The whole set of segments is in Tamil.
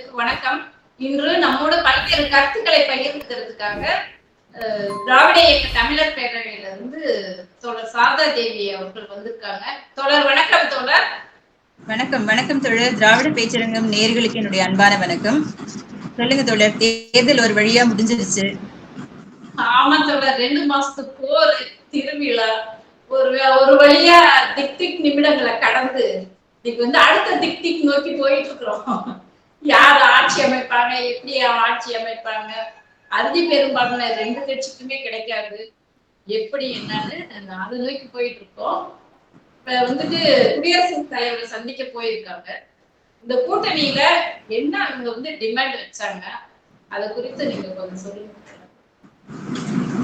நேயர்களுக்கு வணக்கம். இன்று நம்மோடு பல்வேறு கருத்துக்களை பகிர்ந்துக்கிறதுக்காக திராவிட இயக்க தமிழர் பேரவையில இருந்து தோழர் சாரதா தேவி அவர்கள் வந்திருக்காங்க. தோழர் வணக்கம் தோழர். வணக்கம் வணக்கம் தோழர். திராவிட பேச்சரங்கம் நேயர்களுக்கு என்னுடைய அன்பான வணக்கம். சொல்லுங்க தோழர் தேர்தல் ஒரு வழியா முடிஞ்சிருச்சு. ஆமா தோழர் ரெண்டு மாசத்து போர் திருவிழா ஒரு ஒரு வழியா திக் திக் நிமிடங்களை கடந்து இன்னைக்கு வந்து அடுத்த திக் திக் நோக்கி போயிட்டு இருக்கிறோம். யார் ஆட்சி அமைப்பாங்க எப்படி ஆட்சி அமைப்பாங்க அறுதி பெரும்பான்மை ரெண்டு கட்சிக்குமே கிடைக்காது. எப்படி என்னன்னு அது நோக்கி போயிட்டு இருக்கோம் இப்ப வந்துட்டு குடியரசுத் தலைவரை சந்திக்க போயிருக்காங்க. இந்த கூட்டணியில என்ன அவங்க வந்து டிமாண்ட் வச்சாங்க அதை குறித்து நீங்க கொஞ்சம் சொல்லுங்க.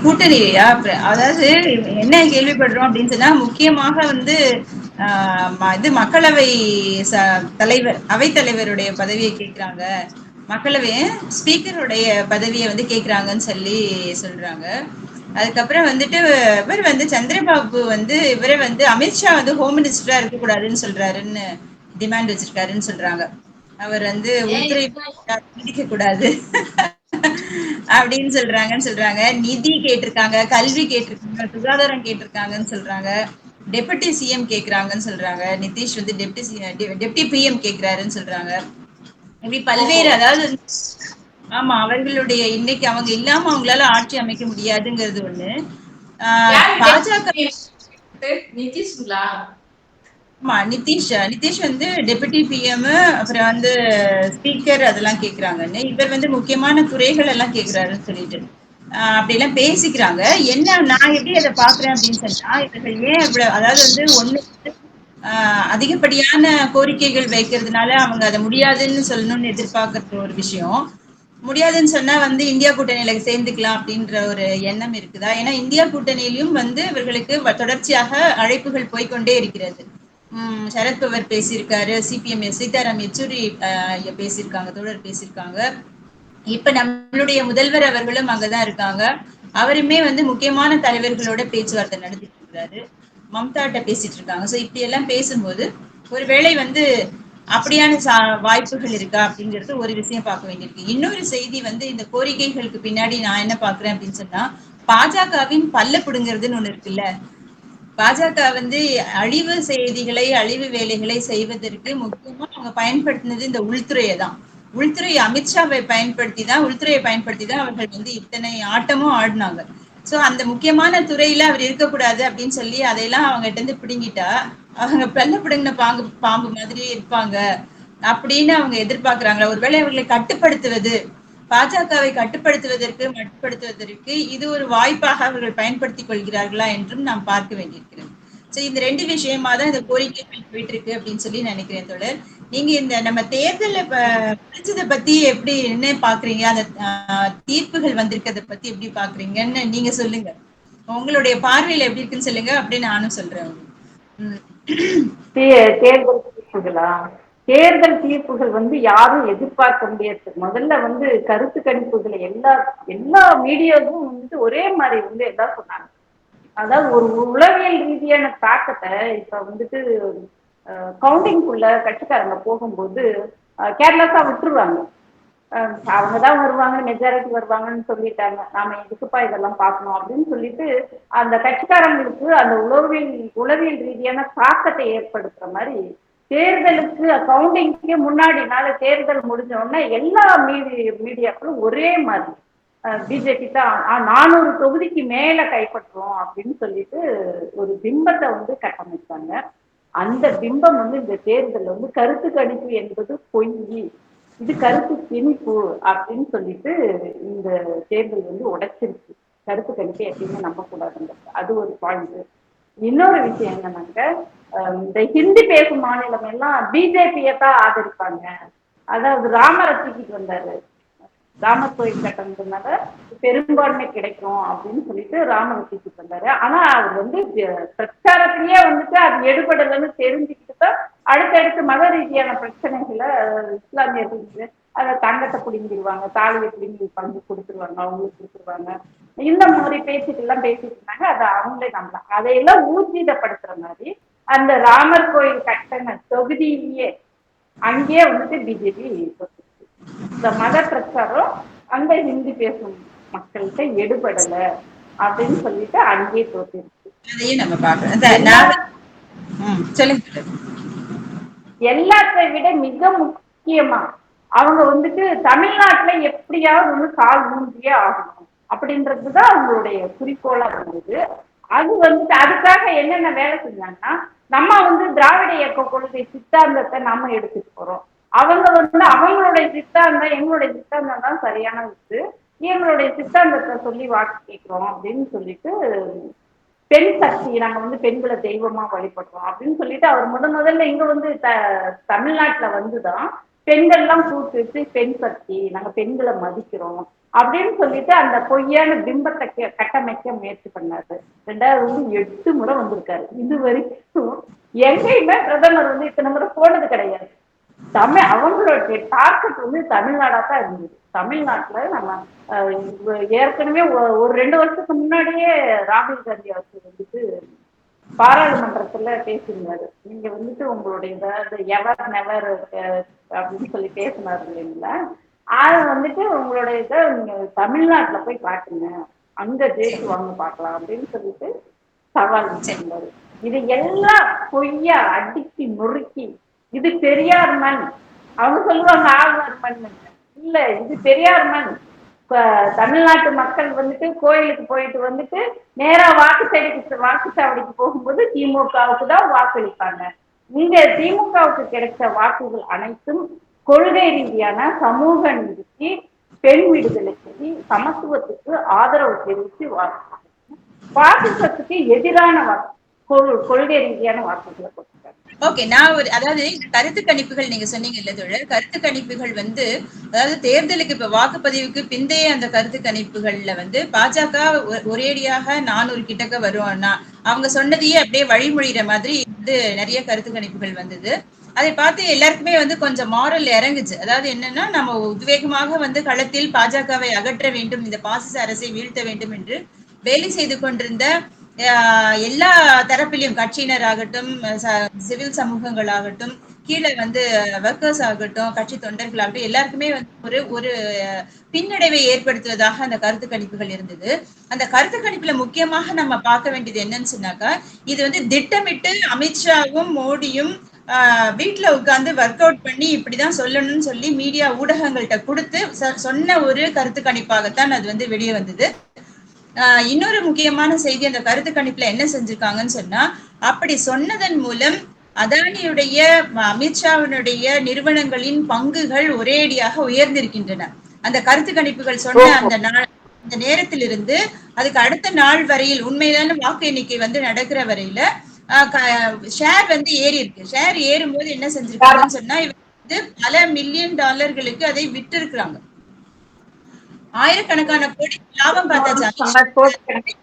கூட்டணியா? அதாவது என்ன கேள்விப்படுறோம் அப்படின்னு சொன்னா முக்கியமாக வந்து இது மக்களவை தலைவர் அவைத்தலைவருடைய பதவியை கேட்கிறாங்க. மக்களவை ஸ்பீக்கருடைய பதவியை வந்து கேட்கிறாங்கன்னு சொல்லி சொல்றாங்க. அதுக்கப்புறம் வந்துட்டு இவர் வந்து சந்திரபாபு வந்து இவரை வந்து அமித்ஷா வந்து ஹோம் மினிஸ்டரா இருக்கக்கூடாதுன்னு சொல்றாருன்னு டிமாண்ட் வச்சிருக்காருன்னு சொல்றாங்க. அவர் வந்து நீடிக்க கூடாது அப்படின்னு சொல்றாங்கன்னு சொல்றாங்க. நிதி கேட்டிருக்காங்க கல்வி கேட்டிருக்காங்க சுகாதாரம் கேட்டிருக்காங்கன்னு சொல்றாங்க. டெபுட்டி சிஎம் கேக்குறாங்கன்னு சொல்றாங்க. நிதிஷ் வந்து டெப்டி டெப்டி பிஎம் கேக்குறாருன்னு சொல்றாங்க. இப்படி பல்வேறு அதாவது ஆமா அவர்களுடைய இன்னைக்கு அவங்க இல்லாம அவங்களால ஆட்சி அமைக்க முடியாதுங்கிறது ஒண்ணு. பாஜக நிதிஷ்ங்களா? ஆமா நிதிஷ் நிதிஷ் வந்து டெபுட்டி பிஎம் அப்புறம் வந்து ஸ்பீக்கர் அதெல்லாம் கேக்குறாங்கன்னு. இவர் வந்து முக்கியமான துறைகள் எல்லாம் கேக்குறாருன்னு சொல்லிட்டு. ஆஹ் அப்படி எல்லாம் பேசிக்கிறாங்க. என்ன நான் எப்படி அதை பாக்குறேன் அப்படின்னு சொன்னா இவர்கள் ஏன் இவ்வளவு அதாவது வந்து ஒண்ணு ஆஹ் அதிகப்படியான கோரிக்கைகள் வைக்கிறதுனால அவங்க அதை முடியாதுன்னு சொல்லணும்னு எதிர்பார்க்கறது ஒரு விஷயம். முடியாதுன்னு சொன்னா வந்து இந்தியா கூட்டணியில சேர்ந்துக்கலாம் அப்படின்ற ஒரு எண்ணம் இருக்குதா? ஏன்னா இந்தியா கூட்டணியிலும் வந்து இவர்களுக்கு தொடர்ச்சியாக அழைப்புகள் போய்க்கொண்டே இருக்கிறது. உம் சரத்பவர் பேசியிருக்காரு சிபிஎம் சீதாராம் யெச்சூரி ஆஹ் பேசியிருக்காங்க தோழர் பேசியிருக்காங்க. இப்ப நம்மளுடைய முதல்வர் அவர்களும் அங்கதான் இருக்காங்க. அவருமே வந்து முக்கியமான தலைவர்களோட பேச்சுவார்த்தை நடத்திட்டு இருக்காரு. மம்தாட்ட பேசிட்டு இருக்காங்க. சோ இப்படி எல்லாம் பேசும்போது ஒருவேளை வந்து அப்படியான சா- வாய்ப்புகள் இருக்கா அப்படிங்கிறது ஒரு விஷயம் பார்க்க வேண்டியிருக்கு. இன்னொரு செய்தி வந்து இந்த கோரிக்கைகளுக்கு பின்னாடி நான் என்ன பாக்குறேன் அப்படின்னு சொன்னா பாஜகவின் பல்ல பிடுங்கிறதுன்னு ஒண்ணு இருக்குல்ல? பாஜக வந்து அழிவு செய்திகளை அழிவு வேலைகளை செய்வதற்கு முக்கியமா அவங்க பயன்படுத்தினது இந்த உள்துறையை தான் உள்துறை அமித்ஷாவை பயன்படுத்தி தான் உள்துறையை பயன்படுத்தி தான் அவர்கள் வந்து இத்தனை ஆட்டமும் ஆடினாங்க. சோ அந்த முக்கியமான துறையில அவர் இருக்கக்கூடாது அப்படின்னு சொல்லி அதையெல்லாம் அவங்க கிட்ட இருந்து பிடுங்கிட்டா அவங்க பெல்ல பிடுங்கின பாம்பு பாம்பு மாதிரியே இருப்பாங்க அப்படின்னு அவங்க எதிர்பார்க்கிறாங்களா ஒருவேளை அவர்களை கட்டுப்படுத்துவது பாஜகவை கட்டுப்படுத்துவதற்கு மட்டுப்படுத்துவதற்கு இது ஒரு வாய்ப்பாக அவர்கள் பயன்படுத்திக் கொள்கிறார்களா என்றும் நாம் பார்க்க வேண்டியிருக்கிறது. சோ இந்த ரெண்டு விஷயமா தான் இந்த கோரிக்கைகள் போயிட்டு இருக்கு அப்படின்னு சொல்லி நினைக்கிறேன் தொடர் நீங்க இந்த நம்ம தேர்தல முடிச்சதை பத்தி எப்படி என்ன பாக்குறீங்க? அந்த ஆஹ், தீர்ப்புகள் வந்திருக்கிறத பத்தி எப்படி பாக்குறீங்கன்னு நீங்க சொல்லுங்க. உங்களுடைய பார்வையில எப்படி இருக்குன்னு சொல்லுங்க. அப்படின்னு நானும் சொல்றேன். தேர்தல் தீர்ப்புகளா? தேர்தல் தீர்ப்புகள் வந்து யாரும் எதிர்பார்க்க முடியாது. முதல்ல வந்து கருத்து கணிப்புகளை எல்லா எல்லா மீடியாவும் வந்துட்டு ஒரே மாதிரி வந்து எல்லாம் சொன்னாங்க. அதாவது ஒரு உளவியல் ரீதியான தாக்கத்தை இப்ப வந்துட்டு கவுண்டிங்குள்ள கட்சிக்காரங்க போகும்போது கேர்லெஸ்ஸா விட்டுருவாங்க. அஹ் அவங்கதான் வருவாங்க மெஜாரிட்டி வருவாங்கன்னு சொல்லிட்டாங்க. நாம எதுக்குப்பா இதெல்லாம் பார்க்கணும் அப்படின்னு சொல்லிட்டு அந்த கட்சிக்காரங்களுக்கு அந்த உளவியல் உளவியல் ரீதியான தாக்கத்தை ஏற்படுத்துற மாதிரி தேர்தலுக்கு கவுண்டிங்க்கு முன்னாடி நாள் தேர்தல் முடிஞ்ச உடனே எல்லா மீடி மீடியாக்களும் ஒரே மாதிரி. பிஜேபி தான் நானூறு தொகுதிக்கு மேல கைப்பற்றுவோம் அப்படின்னு சொல்லிட்டு ஒரு பிம்பத்தை வந்து கட்டமைச்சாங்க. அந்த பிம்பம் வந்து இந்த தேர்தல் வந்து கருத்து கணிப்பு என்பது பொய் இது கருத்து திணிப்பு அப்படின்னு சொல்லிட்டு இந்த தேர்தல் வந்து உடைச்சிருச்சு. கருத்து கணிப்பை எப்பயுமே நம்பக்கூடாதுங்கிறது அது ஒரு பாயிண்ட் இன்னொரு விஷயம் என்னன்னாக்க இந்த ஹிந்தி பேசும் மாநிலம் எல்லாம் பிஜேபியை தான் ஆதரிப்பாங்க. அதாவது ராமரை தூக்கிட்டு வந்தாரு. ராமர் கோயில் கட்டணதுனால பெரும்பான்மை கிடைக்கும் அப்படின்னு சொல்லிட்டு ராமர் தூக்கிட்டு வந்தாரு ஆனா அவர் வந்து பிரச்சாரத்திலேயே வந்துட்டு அது எடுபடலன்னு தெரிஞ்சுக்கிட்டு தான் அடுத்தடுத்து மத ரீதியான பிரச்சனைகளை அஹ், இஸ்லாமியர்களுக்கு அதை தங்கத்தை பிடிங்கிடுவாங்க தாலியை பிடிங்கி பங்கு கொடுத்துருவாங்க அவங்களுக்கு கொடுத்துருவாங்க. இந்த மாதிரி பேச்சுக்கெல்லாம் பேசிட்டு இருந்தாங்க. அதை அவங்களே நம்பலாம் அதையெல்லாம் ஊர்ஜிதப்படுத்துற மாதிரி அந்த ராமர் கோயில் கட்டண தொகுதியிலேயே அங்கேயே வந்துட்டு பிஜேபி இந்த மத பிரச்சாரம் அந்த ஹிந்தி பேசும் மக்கள்கிட்ட எடுபடல அப்படின்னு சொல்லிட்டு அங்கேயே தோத்திருக்கு. அதையும் நம்ம சொல்லுங்க. எல்லாத்தை விட மிக முக்கியமா அவங்க வந்துட்டு தமிழ்நாட்டுல எப்படியாவது ஒண்ணு கால் ஊன்றியே ஆகணும் அப்படின்றதுதான் அவங்களுடைய குறிக்கோளா இருந்தது. அது வந்துட்டு அதுக்காக என்னென்ன வேலை செஞ்சாங்கன்னா நம்ம வந்து திராவிட இயக்க கொள்கை சித்தாந்தத்தை நாம எடுத்துட்டு போறோம். அவங்க வந்து அவங்களுடைய சித்தாந்தம் எங்களுடைய சித்தாந்தம் தான் சரியான இது எங்களுடைய சித்தாந்தத்தை சொல்லி வாக்கு கேட்கிறோம் அப்படின்னு சொல்லிட்டு பெண் சக்தி நாங்க வந்து பெண்களை தெய்வமா வழிபடுறோம் அப்படின்னு சொல்லிட்டு அவர் முத முதல்ல இங்க வந்து த தமிழ்நாட்டுல வந்துதான் பெண்கள்லாம் கூப்பிட்டு பெண் சக்தி நாங்க பெண்களை மதிக்கிறோம் அப்படின்னு சொல்லிட்டு அந்த பொய்யான பிம்பத்தை கட்டமைக்க முயற்சி பண்ணாரு. ரெண்டாவது வந்து எட்டு முறை வந்திருக்காரு. இது வரைக்கும் எங்கேயுமே பிரதமர் வந்து இத்தனை முறை போனது கிடையாது. தமிழ் அவங்களுடைய டார்கெட் வந்து தமிழ்நாடா தான் இருந்தது. தமிழ்நாட்டுல நம்ம ஏற்கனவே ஒ- ஒரு ரெண்டு வருஷத்துக்கு முன்னாடியே ராகுல் காந்தி அவர்கள் வந்துட்டு பாராளுமன்றத்துல பேசியிருந்தாரு. நீங்க வந்துட்டு உங்களுடைய இதாவது எவர் நெவர் அப்படின்னு சொல்லி பேசினாரு இல்லைங்களா? அது வந்துட்டு உங்களுடைய இதை நீங்க தமிழ்நாட்டுல போய் காட்டுங்க அங்க ஜெயிச்சு வாங்க பார்க்கலாம் அப்படின்னு சொல்லிட்டு சவால் வச்சிருந்தாரு இது எல்லாம் பொய்யா அடிக்கி நொறுக்கி இது பெரியார் மண். அவங்க சொல்லுவாங்க ஆழ்வார் மண் இல்ல இது பெரியார் மண். தமிழ்நாட்டு மக்கள் வந்துட்டு கோயிலுக்கு போயிட்டு வந்துட்டு நேரா வாக்குச்சாவடிக்கு வாக்குச்சாவடிக்கு போகும்போது திமுகவுக்கு தான் வாக்களிப்பாங்க. இங்க திமுகவுக்கு கிடைச்ச வாக்குகள் அனைத்தும் கொள்கை ரீதியான சமூக நீதிக்கு பெண் விடுதலைக்கு சமத்துவத்துக்கு ஆதரவு தெரிவித்து வாக்கு பாசிசத்துக்கு எதிரான வாக்கு கொள்- கொள்கை ரீதியான வாக்குகளை கொடுத்தாங்க ஓகே நான் ஒரு அதாவது இந்த கருத்து கணிப்புகள் நீங்க சொன்னீங்க இல்ல தோழர். கருத்து கணிப்புகள் வந்து அதாவது தேர்தலுக்கு இப்ப வாக்குப்பதிவுக்கு பிந்தைய அந்த கருத்து கணிப்புகள்ல வந்து பாஜக ஒ- ஒரேடியாக நானூறு கிட்டக்க வருவோம்னா அவங்க சொன்னதையே அப்படியே வழிமொழிகிற மாதிரி வந்து நிறைய கருத்து கணிப்புகள் வந்தது. அதை பார்த்து எல்லாருக்குமே வந்து கொஞ்சம் மாரல் இறங்குச்சு. அதாவது என்னன்னா நம்ம உத்வேகமாக வந்து களத்தில் பாஜகவை அகற்ற வேண்டும் இந்த பாசிச அரசை வீழ்த்த வேண்டும் என்று வேலை செய்து கொண்டிருந்த எல்லா தரப்பிலையும் கட்சியினர் ஆகட்டும் சிவில் சமூகங்கள் ஆகட்டும் கீழே வந்து ஒர்க்கர்ஸ் ஆகட்டும் கட்சி தொண்டர்கள் ஆகட்டும் எல்லாருக்குமே வந்து ஒரு ஒரு பின்னடைவை ஏற்படுத்துவதாக அந்த கருத்து கணிப்புகள் இருந்தது. அந்த கருத்து கணிப்புல முக்கியமாக நம்ம பார்க்க வேண்டியது என்னன்னு சொன்னாக்கா இது வந்து திட்டமிட்டு அமித்ஷாவும் மோடியும் ஆஹ் வீட்ல உட்கார்ந்து ஒர்க் அவுட் பண்ணி இப்படிதான் சொல்லணும்னு சொல்லி மீடியா ஊடகங்கள்கிட்ட கொடுத்து சொன்ன ஒரு கருத்து கணிப்பாகத்தான் அது வந்து வெளியே வந்தது. இன்னொரு முக்கியமான செய்தி அந்த கருத்து கணிப்புல என்ன செஞ்சிருக்காங்கன்னு சொன்னா அப்படி சொன்னதன் மூலம் அதானியுடைய அமித்ஷாவினுடைய நிறுவனங்களின் பங்குகள் ஒரேடியாக உயர்ந்திருக்கின்றன. அந்த கருத்து கணிப்புகள் சொன்ன அந்த நாள் அந்த நேரத்திலிருந்து அதுக்கு அடுத்த நாள் வரையில் உண்மையிலான வாக்கு எண்ணிக்கை வந்து நடக்கிற வரையில ஷேர் வந்து ஏறி இருக்கு ஷேர் ஏறும்போது என்ன செஞ்சிருக்காங்கன்னு சொன்னா இவங்க வந்து பல மில்லியன் டாலர்களுக்கு அதை விட்டு இருக்கிறாங்க ஆயிரக்கணக்கான கோடி லாபம் பார்த்தாச்சு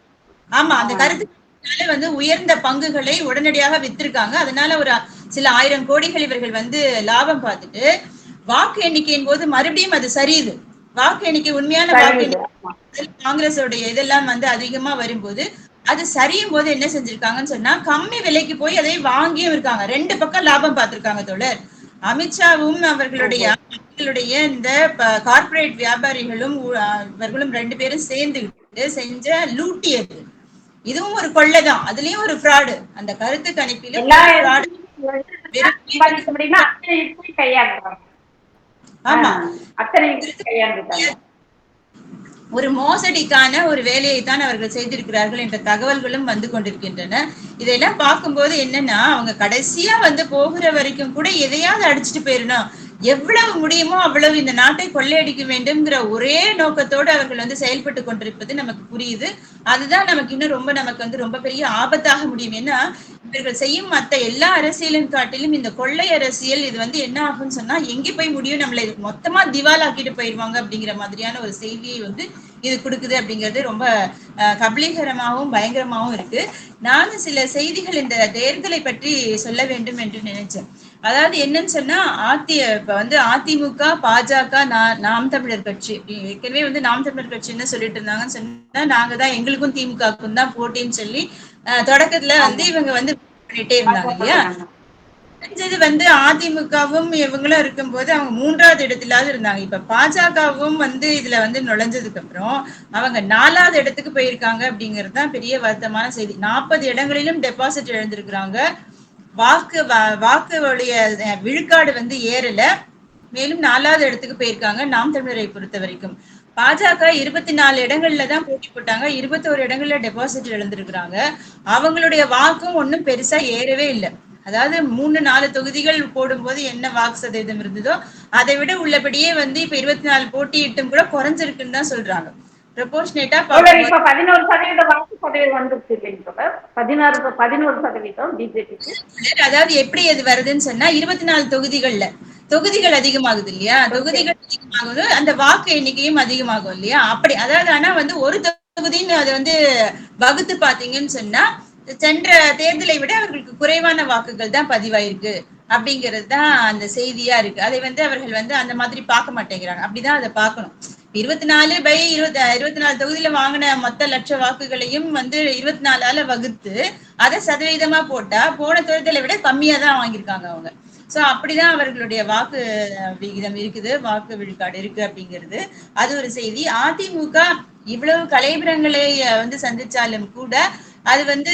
ஆமா அந்த கருத்துனால வந்து உயர்ந்த பங்குகளை உடனடியாக வித்திருக்காங்க. அதனால ஒரு சில ஆயிரம் கோடிகள் இவர்கள் வந்து லாபம் பார்த்துட்டு வாக்கு எண்ணிக்கையின் போது மறுபடியும் அது சரியுது. வாக்கு எண்ணிக்கை உண்மையான வாக்கு எண்ணிக்கை காங்கிரஸோடைய இதெல்லாம் வந்து அதிகமா வரும்போது அது சரியும் போது என்ன செஞ்சிருக்காங்கன்னு சொன்னா கம்மி விலைக்கு போய் அதை வாங்கியும் இருக்காங்க. ரெண்டு பக்கம் லாபம் பார்த்திருக்காங்க தோழர். அமித்ஷாவும் அவர்களுடைய அவர்களுடைய இந்த கார்ப்பரேட் வியாபாரிகளும் இவர்களும் ரெண்டு பேரும் சேர்ந்துகிட்டு செஞ்ச லூட்டியது இதுவும் ஒரு கொள்ளைதான். அதுலயும் ஒரு ஃப்ராடு அந்த கருத்து கணிப்பிலும் ஆமா. அத்தனை ஒரு மோசடிக்கான ஒரு வேலையை தான் அவர்கள் செய்திருக்கிறார்கள் என்ற தகவல்களும் வந்து கொண்டிருக்கின்றன. இதெல்லாம் பார்க்கும்போது என்னன்னா அவங்க கடைசியா வந்து போகிற வரைக்கும் கூட எதையாவது அடிச்சுட்டு போயிடணும் எவ்வளவு முடியுமோ அவ்வளவு இந்த நாட்டை கொள்ளையடிக்க வேண்டும்ங்கிற ஒரே நோக்கத்தோடு அவர்கள் வந்து செயல்பட்டு கொண்டிருப்பது நமக்கு புரியுது. அதுதான் நமக்கு இன்னும் ரொம்ப நமக்கு வந்து ரொம்ப பெரிய ஆபத்தாக முடியும். ஏன்னா இவர்கள் செய்யும் மத்த எல்லா அரசியலும் காட்டிலும் இந்த கொள்ளை அரசியல் இது வந்து என்ன ஆகும்னு சொன்னா எங்க போய் முடியும்? நம்மளை இது மொத்தமா திவாலாக்கிட்டு போயிருவாங்க அப்படிங்கிற மாதிரியான ஒரு செய்தியை வந்து இது கொடுக்குது அப்படிங்கிறது ரொம்ப அஹ், கபலீகரமாகவும் பயங்கரமாகவும் இருக்கு. நானும் சில செய்திகள் இந்த தேர்தலை பற்றி சொல்ல வேண்டும் என்று நினைச்சேன். அதாவது என்னன்னு சொன்னா அதி இப்ப வந்து அதிமுக பாஜக நா- நாம் தமிழர் கட்சி. ஏற்கனவே வந்து நாம் தமிழர் கட்சின்னு சொல்லிட்டு இருந்தாங்கன்னு சொன்னா நாங்க தான் எங்களுக்கும் திமுகவுக்கும் தான் போட்டின்னு சொல்லி தொடக்கத்துல வந்து இவங்க வந்து பண்ணிட்டே இருந்தாங்க இல்லையா? தெரிஞ்சது வந்து அதிமுகவும் இவங்களும் இருக்கும்போது அவங்க மூன்றாவது இடத்திலாவது இருந்தாங்க. இப்ப பாஜகவும் வந்து இதுல வந்து நுழைஞ்சதுக்கு அப்புறம் அவங்க நாலாவது இடத்துக்கு போயிருக்காங்க அப்படிங்கிறது தான் பெரிய வருத்தமான செய்தி. நாற்பது இடங்களிலும் டெபாசிட் இழந்திருக்கிறாங்க வாக்கு வா- வாக்குடைய விழுக்காடு வந்து ஏறல. மேலும் நாலாவது இடத்துக்கு போயிருக்காங்க நாம் தமிழரை பொறுத்த வரைக்கும். பாஜக இருபத்தி நாலு இடங்கள்ல தான் போட்டி போட்டாங்க. இருபத்தோரு இடங்கள்ல டெபாசிட் இழந்திருக்கிறாங்க. அவங்களுடைய வாக்கும் ஒன்றும் பெருசா ஏறவே இல்லை. அதாவது மூணு நாலு தொகுதிகள் போடும்போது என்ன வாக்கு சதவீதம் இருந்ததோ அதை விட உள்ளபடியே வந்து இப்ப இருபத்தி நாலு போட்டியிட்டும் கூட குறைஞ்சிருக்குன்னு தான் சொல்றாங்க. ப்ரொபோர்ஷனேட்டா தோழர் இப்ப பதினோரு சதவீத வாக்கு சதவீதம் வந்துருச்சு இல்லைங்க தோழர் பதினாறு பதினோரு சதவீதம் பிஜேபிக்கு அதாவது எப்படி அது வருதுன்னு சொன்னா இருபத்தி நாலு தொகுதிகள்ல. தொகுதிகள் அதிகமாகுது இல்லையா? தொகுதிகள் அதிகமாகுது அந்த வாக்கு எண்ணிக்கையும் அதிகமாகும் இல்லையா? அப்படி அதாவது ஆனா வந்து ஒரு தொகுதின்னு அதை வந்து வகுத்து பாத்தீங்கன்னு சொன்னா சென்ற தேர்தலை விட அவர்களுக்கு குறைவான வாக்குகள் தான் பதிவாயிருக்கு. அப்படிங்கிறது தான் அந்த செய்தியா இருக்கு. அதை வந்து அவர்கள் வந்து அந்த மாதிரி பார்க்க மாட்டேங்கிறாங்க. அப்படிதான் அதை பார்க்கணும். இருபத்தி நாலு பை இருபத்தி இருபத்தி நாலு தொகுதியில வாங்கின மொத்த லட்ச வாக்குகளையும் வந்து இருபத்தி நாலால வகுத்து அதை சதவீதமா போட்டா போன தேர்தலை விட கம்மியா தான் வாங்கியிருக்காங்க அவங்க. சோ அப்படிதான் அவர்களுடைய வாக்கு விகிதம் இருக்குது வாக்கு விழுக்காடு இருக்கு அப்படிங்கிறது. அது ஒரு செய்தி. அதிமுக இவ்வளவு கலைபுரங்களை வந்து சந்திச்சாலும் கூட அது வந்து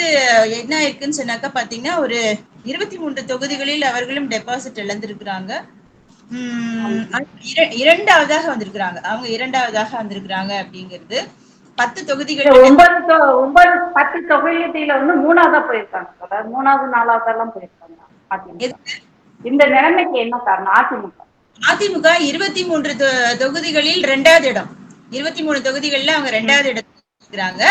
என்ன இருக்குன்னு சொன்னாக்கா பாத்தீங்கன்னா ஒரு இருபத்தி மூன்று தொகுதிகளில் அவர்களும் டெபாசிட் இழந்திருக்கிறாங்க. இரண்டாவதாக வந்திருக்கிறாங்க. அவங்க இரண்டாவதாக வந்திருக்கிறாங்க அப்படிங்கிறது பத்து தொகுதிகள் ஒன்பது ஒன்பது பத்து தொகுதியில வந்து மூணாவதா போயிருக்காங்க மூணாவது நாலாவது எல்லாம் போயிருக்காங்க இந்த நிலைமைக்கு என்ன காரணம்? அதிமுக. அதிமுக இருபத்தி மூன்று தொகுதிகளில் ரெண்டாவது இடம். இருபத்தி மூணு தொகுதிகள்ல அவங்க ரெண்டாவது இடத்துல இருக்கிறாங்க.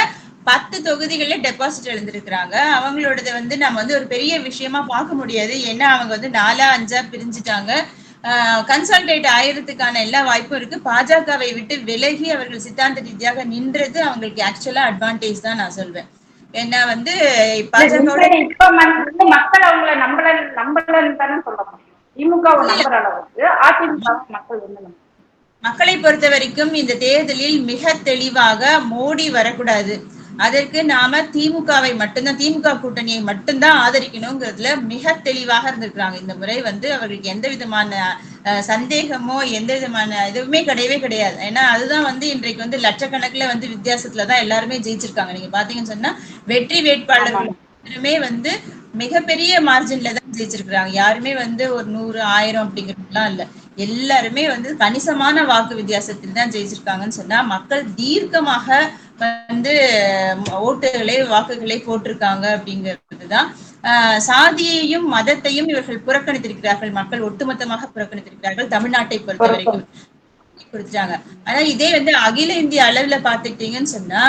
பத்து தொகுதிகள்ல டெபாசிட் எழுந்திருக்கிறாங்க. அவங்களோடது வந்து நம்ம வந்து ஒரு பெரிய விஷயமா பார்க்க முடியாது. ஏன்னா அவங்க வந்து நாலா அஞ்சா பிரிஞ்சுட்டாங்க. கன்சல்டேட் ஆயிரத்துக்கான எல்லா வாய்ப்பும் இருக்கு. பாஜகவை விட்டு விலகி அவர்கள் சித்தாந்த ரீதியாக நின்றது அவங்களுக்கு ஆக்சுவலா அட்வான்டேஜ் தான் நான் சொல்வேன். ஏன்னா வந்து பாஜகவோட மக்கள் அவங்கள நம்பல நம்பலன்னு தானே சொல்ல முடியும். திமுகவை நம்புற அளவுக்கு அதிமுக மக்கள் வந்து நம்புறாங்க. மக்களை பொறுத்த வரைக்கும் இந்த தேர்தலில் மிக தெளிவாக மோடி வரக்கூடாது. அதற்கு நாம திமுகவை மட்டும்தான் திமுக கூட்டணியை மட்டும்தான் ஆதரிக்கணுங்கிறதுல மிக தெளிவாக இருந்திருக்கிறாங்க. இந்த முறை வந்து அவர்களுக்கு எந்த விதமான சந்தேகமோ எந்த விதமான இதுவுமே கிடையவே கிடையாது. ஏன்னா அதுதான் வந்து இன்றைக்கு வந்து லட்சக்கணக்குல வந்து வித்தியாசத்துல தான் எல்லாருமே ஜெயிச்சிருக்காங்க. நீங்க பாத்தீங்கன்னு சொன்னா வெற்றி வேட்பாளர்கள் எல்லாருமே வந்து மிகப்பெரிய மார்ஜின்ல தான் ஜெயிச்சிருக்கிறாங்க. யாருமே வந்து ஒரு நூறு ஆயிரம் அப்படிங்கிறதுலாம் இல்ல. எல்லாருமே வந்து கணிசமான வாக்கு வித்தியாசத்தில் தான் ஜெயிச்சிருக்காங்கன்னு சொன்னா மக்கள் தீர்க்கமாக வந்து ஓட்டுகளை வாக்குகளை போட்டிருக்காங்க அப்படிங்கிறதுதான். ஆஹ் சாதியையும் மதத்தையும் இவர்கள் புறக்கணித்திருக்கிறார்கள். மக்கள் ஒட்டுமொத்தமாக புறக்கணித்திருக்கிறார்கள். தமிழ்நாட்டை பொறுத்த வரைக்கும். கொடுத்துட்டாங்க ஆனா இதே வந்து அகில இந்திய அளவுல பாத்துக்கிட்டீங்கன்னு சொன்னா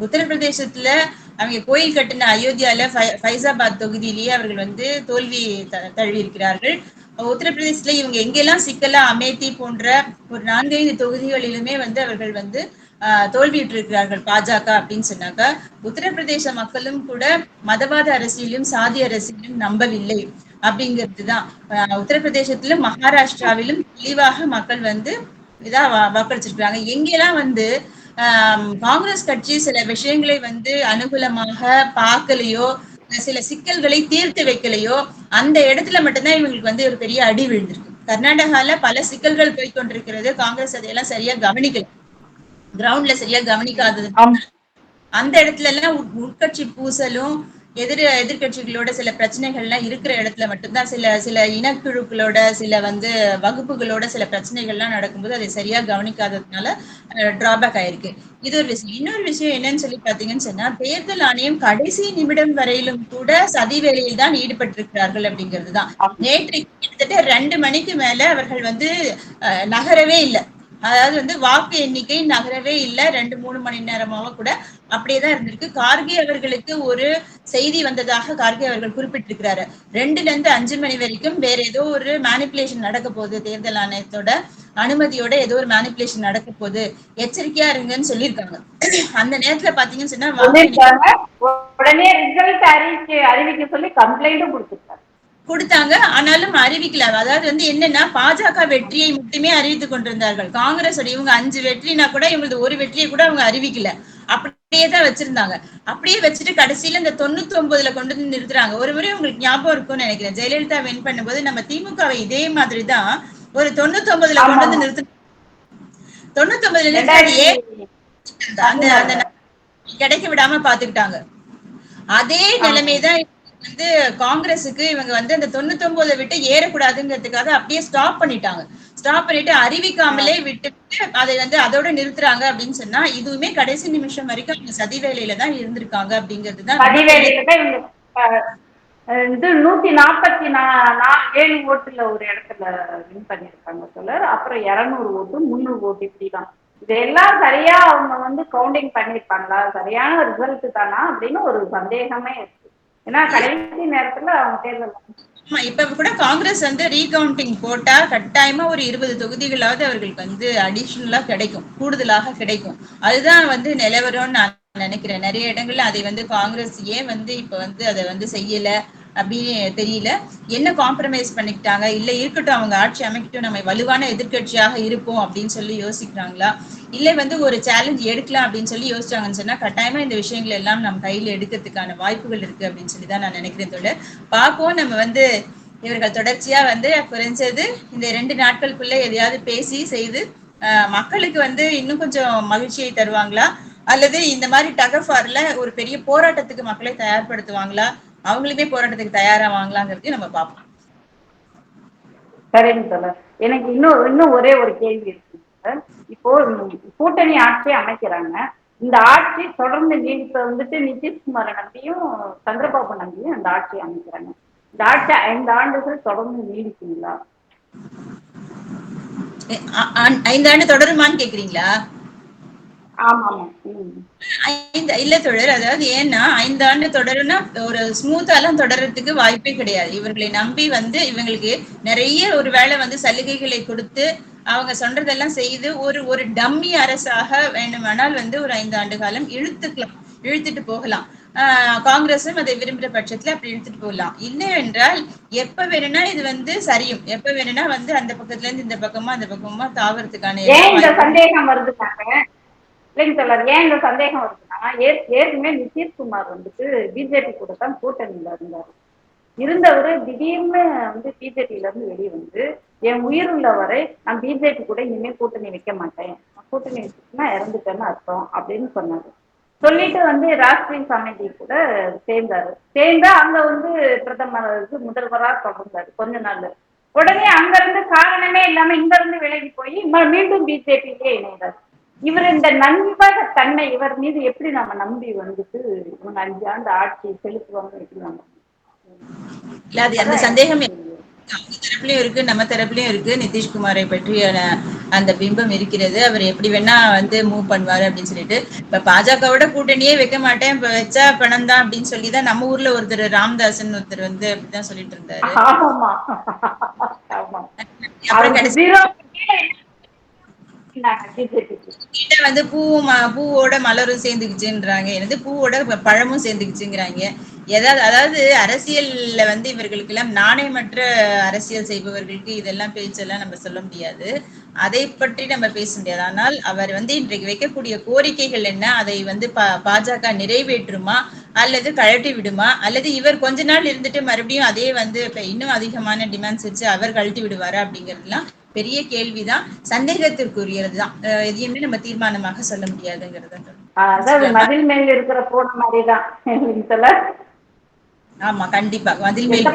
உத்தரப்பிரதேசத்துல அவங்க கோயில் கட்டின அயோத்தியால ஃபை- ஃபைசாபாத் தொகுதியிலேயே அவர்கள் வந்து தோல்வி த- தழுவி இருக்கிறார்கள் உத்தரப்பிரதேசத்துல இவங்க எங்கெல்லாம் சிக்கலா அமேத்தி போன்ற ஒரு நான்கைந்து தொகுதிகளிலுமே வந்து அவர்கள் வந்து ஆஹ், தோல்வியுற்றிருக்கிறார்கள் பாஜக அப்படின்னு சொன்னாக்க உத்தரப்பிரதேச மக்களும் கூட மதவாத அரசியலும் சாதி அரசியலும் நம்பவில்லை அப்படிங்கிறது ஆஹ், உத்தரப்பிரதேசத்திலும் மகாராஷ்டிராவிலும் தெளிவாக மக்கள் வந்து இதா வா- வாக்களிச்சிருக்கிறாங்க. எங்கெல்லாம் வந்து காங்கிரஸ் கட்சி சில விஷயங்களை வந்து அனுகூலமாக பார்க்கலையோ சில சிக்கல்களை தீர்த்து வைக்கலையோ அந்த இடத்துல மட்டும்தான் இவங்களுக்கு வந்து ஒரு பெரிய அடி விழுந்திருக்கு. கர்நாடகால பல சிக்கல்கள் போய் கொண்டிருக்கிறது காங்கிரஸ் அதையெல்லாம் சரியா கவனிக்கல. கிரவுண்ட்ல சரியா கவனிக்காதது. அந்த இடத்துல எல்லாம் உட்- உட்கட்சி பூசலும் எதிர் எதிர்கட்சிகளோட சில பிரச்சனைகள்லாம் இருக்கிற இடத்துல மட்டும்தான். சில சில இனக்குழுக்களோட சில வந்து வகுப்புகளோட சில பிரச்சனைகள்லாம் நடக்கும்போது அதை சரியா கவனிக்காததுனால டிராபேக் ஆயிருக்கு. இது ஒரு விஷயம். இன்னொரு விஷயம் என்னன்னு சொல்லி பாத்தீங்கன்னு சொன்னா தேர்தல் ஆணையம் கடைசி நிமிடம் வரையிலும் கூட சதி வேலையில் தான் ஈடுபட்டிருக்கிறார்கள் அப்படிங்கிறது தான். நேற்று கிட்டத்தட்ட ரெண்டு மணிக்கு மேல அவர்கள் வந்து நகரவே இல்லை. அதாவது வந்து வாக்கு எண்ணிக்கை நகரவே இல்லை. ரெண்டு மூணு மணி நேரமாக கூட அப்படியேதான் இருந்திருக்கு. கார்கே அவர்களுக்கு ஒரு செய்தி வந்ததாக கார்கே அவர்கள் குறிப்பிட்டிருக்கிறாரு. ரெண்டுல இருந்து அஞ்சு மணி வரைக்கும் வேற ஏதோ ஒரு மேனிப்புலேஷன் நடக்க போகுது. தேர்தல் ஆணையத்தோட அனுமதியோட ஏதோ ஒரு மேனிப்புலேஷன் நடக்க போகுது. எச்சரிக்கையா இருங்கன்னு சொல்லியிருக்காங்க. அந்த நேரத்துல பாத்தீங்கன்னு சொன்னா உடனே ரிசல்ட் அறிவிக்க அறிவிக்க சொல்லி கம்ப்ளைண்டும் கொடுத்துருக்காங்க. கொடுத்தாங்க. ஆனாலும் அறிவிக்கல. அதாவது வந்து என்னன்னா பாஜக வெற்றியை மட்டுமே அறிவித்துக் கொண்டிருந்தார்கள். காங்கிரஸ் இவங்க அஞ்சு வெற்றினா கூட இவங்களுக்கு ஒரு வெற்றியை கூட அவங்க அறிவிக்கல. அப்படியே தான் வச்சிருந்தாங்க. அப்படியே வச்சுட்டு கடைசியில இந்த தொண்ணூத்தி ஒன்பதுல கொண்டு வந்து நிறுத்துறாங்க. ஒரு முறை உங்களுக்கு ஞாபகம் இருக்கும்னு நினைக்கிறேன். ஜெயலலிதா வின் பண்ணும்போது நம்ம திமுகவை இதே மாதிரி தான் ஒரு தொண்ணூத்தி ஒன்பதுல கொண்டு வந்து நிறுத்து தொண்ணூத்தி ஒன்பதுல நிறுத்தாடியே அந்த அந்த கிடைக்க விடாம பாத்துக்கிட்டாங்க அதே நிலைமைதான் வந்து காங்கிரஸுக்கு இவங்க வந்து அந்த தொண்ணூத்தி விட்டு ஏறக்கூடாதுங்கிறதுக்காக அப்படியே ஸ்டாப் பண்ணிட்டாங்க. ஸ்டாப் பண்ணிட்டு அறிவிக்காமலே விட்டுட்டு அதை வந்து அதோட நிறுத்துறாங்க அப்படின்னு சொன்னா இதுவுமே கடைசி நிமிஷம் வரைக்கும் அவங்க சதி வேலையில தான் இருந்திருக்காங்க அப்படிங்கிறது தான் இது நூத்தி நாற்பத்தி நா ஏழு ஓட்டுல ஒரு இடத்துல வின் பண்ணிருக்காங்க சொல்ல அப்புறம் இருநூறு ஓட்டு முந்நூறு ஓட்டு இப்படிதான். இதெல்லாம் சரியா அவங்க வந்து கவுண்டிங் பண்ணிருப்பாங்களா சரியான ரிசல்ட் தானா அப்படின்னு ஒரு சந்தேகமே இருக்கு. ஏன்னா கடைசி நேரத்துல அவங்க தேர்தல் ஆமா இப்ப கூட காங்கிரஸ் வந்து ரீகவுண்டிங் போட்டா கட்டாயமா ஒரு இருபது தொகுதிகளாவது அவர்களுக்கு வந்து அடிஷனலா கிடைக்கும் கூடுதலாக கிடைக்கும். அதுதான் வந்து நிலவரம்னு நான் நினைக்கிறேன். நிறைய இடங்கள்ல அதை வந்து காங்கிரஸ் ஏன் வந்து இப்ப வந்து அதை வந்து செய்யல? அப்படின்னு தெரியல. என்ன காம்ப்ரமைஸ் பண்ணிக்கிட்டாங்க? இல்லை இருக்கட்டும் அவங்க ஆட்சி அமைக்கட்டும் நம்ம வலுவான எதிர்க்கட்சியாக இருப்போம் அப்படின்னு சொல்லி யோசிக்கிறாங்களா? இல்லை வந்து ஒரு சேலஞ்ச் எடுக்கலாம் அப்படின்னு சொல்லி யோசிச்சாங்கன்னு சொன்னா கட்டாயமா இந்த விஷயங்கள் எல்லாம் நம்ம கையில எடுக்கிறதுக்கான வாய்ப்புகள் இருக்கு அப்படின்னு சொல்லி தான் நான் நினைக்கிறேன் தோட பார்ப்போம் நம்ம வந்து இவர்கள் தொடர்ச்சியா வந்து குறைஞ்சது இந்த ரெண்டு நாட்களுக்குள்ள எதையாவது பேசி செய்து மக்களுக்கு வந்து இன்னும் கொஞ்சம் மகிழ்ச்சியை தருவாங்களா? அல்லது இந்த மாதிரி டகஃபார்ல ஒரு பெரிய போராட்டத்துக்கு மக்களை தயார்படுத்துவாங்களா? அவங்களுமே போராட்டத்துக்கு தயாராவாங்களாங்கிறதையும் நம்ம பார்ப்போம். சரிங்க சார் எனக்கு இன்னும் இன்னும் ஒரே ஒரு கேள்வி இருக்கு சார். இப்போ கூட்டணி ஆட்சி அமைக்கிறாங்க. இந்த ஆட்சி தொடர்ந்து நீடிப்ப வந்துட்டு நிதிஷ்குமாரை நம்பியும் சந்திரபாபு நம்பியும் இந்த ஆட்சி அமைக்கிறாங்க. இந்த ஆட்சி ஐந்து ஆண்டுகள் தொடர்ந்து நீடிக்குங்களா? எ- ஆ- ஆண்- ஐந்தாண்டு தொடருமான்னு கேக்குறீங்களா? ஐந்து இல்ல தொடர் அதாவது ஏன்னா ஐந்தாண்டு தொடரும்னா ஒரு ஸ்மூத்தாலாம் தொடர்றதுக்கு வாய்ப்பே கிடையாது. இவர்களை நம்பி வந்து இவங்களுக்கு நிறைய ஒரு வேளை வந்து சலுகைகளை கொடுத்து அவங்க சொல்றதெல்லாம் செய்து ஒரு ஒரு டம்மி அரசாக வேண்டுமானால் வந்து ஒரு ஐந்து ஆண்டு காலம் இழுத்துக்கலாம் இழுத்துட்டு போகலாம். ஆஹ் காங்கிரஸும் அதை விரும்புற பட்சத்துல அப்படி இழுத்துட்டு போகலாம். இல்லை என்றால் எப்ப வேணும்னா இது வந்து சரியும். எப்ப வேணும்னா வந்து அந்த பக்கத்துல இருந்து இந்த பக்கமா அந்த பக்கமா தாவறதுக்கான சந்தேகம் வருதுனாங்க இல்லைங்க சார் ஏன் இந்த சந்தேகம் வருதுன்னா ஏற்- ஏற்கனவே நிதிஷ்குமார் வந்துட்டு பிஜேபி கூட தான் கூட்டணியில இருந்தார். இருந்தவர் திடீர்னு வந்து பிஜேபியில இருந்து வெளியே வந்து என் உயிர் உள்ள வரை நான் பிஜேபி கூட இனிமே கூட்டணி வைக்க மாட்டேன். கூட்டணி வச்சுட்டுனா இறந்துட்டேன்னு அர்த்தம் அப்படின்னு சொன்னாரு. சொல்லிட்டு வந்து ராஷ்டிரிய சமிதி கூட சேர்ந்தாரு. சேர்ந்தா அங்க வந்து பிரதமருக்கு முதல்வரா தொடர்ந்தாரு கொஞ்ச நாள் உடனே அங்க இருந்து காரணமே இல்லாம இங்க இருந்து விலகி போய் மீண்டும் பிஜேபியிலே இணைந்தாரு. இவர் இந்த நண்பக தன்மை இவர் மீது எப்படி நம்ம நம்பி வந்துட்டு இவங்க அஞ்சு ஆண்டு ஆட்சி செலுத்துவாங்க எப்படி நம்ம இல்ல அது அந்த சந்தேகம் அவங்க தரப்புலயும் இருக்கு நம்ம தரப்புலயும் இருக்கு. நிதிஷ்குமாரை பற்றிய அந்த பிம்பம் இருக்கிறது. அவர் எப்படி வேணா வந்து மூவ் பண்ணுவாரு அப்படின்னு சொல்லிட்டு. இப்ப பாஜகவோட கூட்டணியே வைக்க மாட்டேன். இப்ப வச்சா பணம் தான் அப்படின்னு சொல்லி தான் நம்ம ஊர்ல ஒருத்தர் ராமதாசன் ஒருத்தர் வந்து அப்படிதான் சொல்லிட்டு இருந்தாரு. அப்புறம் கடைசி கிட்ட வந்து பூவும் பூவோட மலரும் சேர்ந்துக்குச்சுன்றாங்க. எனது பூவோட பழமும் சேர்ந்துக்குச்சுங்கிறாங்க. ஏதாவது அதாவது அரசியல்ல வந்து இவர்களுக்கு எல்லாம் நாணயமற்ற அரசியல் செய்பவர்களுக்கு இதெல்லாம் பேச்செல்லாம் நம்ம சொல்ல முடியாது. அதை பற்றி நம்ம பேச முடியாது. ஆனால் அவர் வந்து இன்றைக்கு வைக்கக்கூடிய கோரிக்கைகள் என்ன? அதை வந்து பா- பாஜக நிறைவேற்றுமா? அல்லது கழட்டி விடுமா? அல்லது இவர் கொஞ்ச நாள் இருந்துட்டு மறுபடியும் அதே வந்து இன்னும் அதிகமான டிமாண்ட்ஸ் வச்சு அவர் கழட்டி விடுவாரா அப்படிங்கிறதுலாம் பெரிய கேள்விதான். சந்தேகத்திற்குரியதுதான். அஹ் எதையுமே நம்ம தீர்மானமாக சொல்ல முடியாதுங்கிறது அதாவது மதில் மேல இருக்கிற போன மாதிரிதான். ஆமா கண்டிப்பா. மதில் மேல்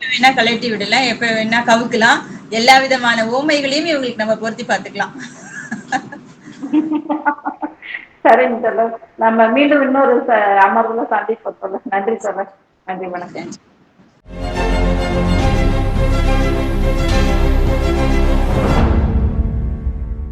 வேணா கழட்டி விடலாம். எப்ப வேணா கவுக்கலாம். எல்லா விதமான ஓமைகளையும் இவங்களுக்கு நம்ம பொருத்தி பார்த்துக்கலாம். சரிங்க சொல்ல நம்ம மீண்டும் இன்னொரு அமர்வுல சந்திப்போம் சொல்ல நன்றி சொல்ல நன்றி வணக்கம். Thank you.